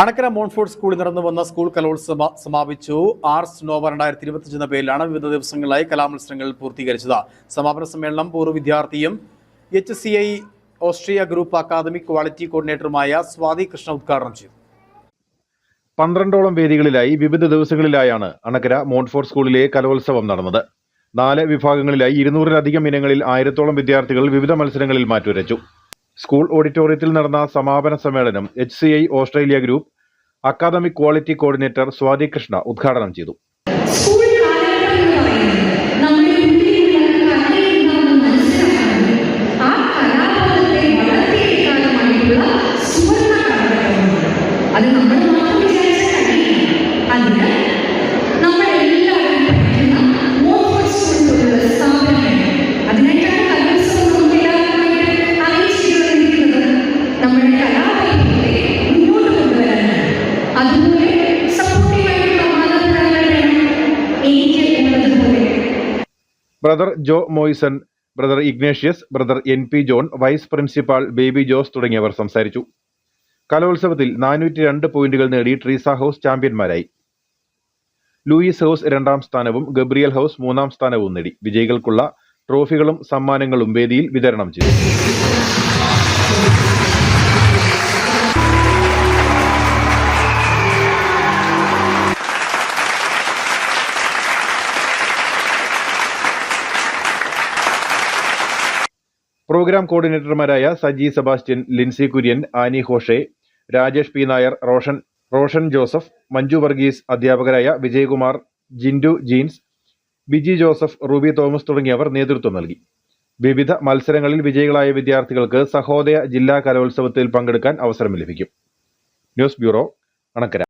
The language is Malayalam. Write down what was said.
അണക്കര മോൺഫോർട്ട് സ്കൂളിൽ നടന്നു വന്ന സ്കൂൾ കലോത്സവ സമാപിച്ചു. ആർസ് നോവ രണ്ടായിരത്തി ഇരുപത്തിയഞ്ച് എന്ന പേരിലാണ് വിവിധ ദിവസങ്ങളിലായി കലാമത്സരങ്ങൾ പൂർത്തീകരിച്ചത്. സമാപന സമ്മേളനം പൂർവ വിദ്യാർത്ഥിയും H C I Austria group academic quality കോർഡിനേറ്ററുമായ Swathi Krishna ഉദ്ഘാടനം ചെയ്തു. പന്ത്രണ്ടോളം വേദികളിലായി വിവിധ ദിവസങ്ങളിലായാണ് അണക്കര മോൺഫോർട്ട് സ്കൂളിലെ കലോത്സവം നടന്നത്. നാല് വിഭാഗങ്ങളിലായി ഇരുന്നൂറിലധികം ഇനങ്ങളിൽ ആയിരത്തോളം വിദ്യാർത്ഥികൾ വിവിധ മത്സരങ്ങളിൽ മാറ്റുരച്ചു. സ്കൂൾ ഓഡിറ്റോറിയത്തിൽ നടന്ന സമാപന സമ്മേളനം H C I Australia group academic quality coordinator Swathi Krishna ഉദ്ഘാടനം ചെയ്തു. അത് കാലഘട്ടം brother Joe Moison brother Ignatius brother N P John vice principal Baby Jose തുടങ്ങിയവർ സംസാരിച്ചു. കലോത്സവത്തിൽ നാനൂറ്റി രണ്ട് പോയിന്റുകൾ നേടി ട്രീസ ഹൗസ് ചാമ്പ്യന്മാരായി. ലൂയിസ് ഹൗസ് രണ്ടാം സ്ഥാനവും ഗബ്രിയൽ ഹൗസ് മൂന്നാം സ്ഥാനവും നേടി. വിജയികൾക്കുള്ള ട്രോഫികളും സമ്മാനങ്ങളും വേദിയിൽ വിതരണം ചെയ്തു. പ്രോഗ്രാം കോർഡിനേറ്റർമാരായ സജി സെബാസ്റ്റ്യൻ ലിൻസി കുര്യൻ ആനി ഹോഷെ രാജേഷ് പി നായർ റോഷൻ റോഷൻ ജോസഫ് മഞ്ജു വർഗീസ് അധ്യാപകരായ Vijayakumar Jindu Jeens Biji Joseph Ruby Thomas തുടങ്ങിയവർ നേതൃത്വം നൽകി. വിവിധ മത്സരങ്ങളിൽ വിജയികളായ വിദ്യാർത്ഥികൾക്ക് സഹോദയ ജില്ലാ കലോത്സവത്തിൽ പങ്കെടുക്കാൻ അവസരം ലഭിക്കും. News bureau Anakkara.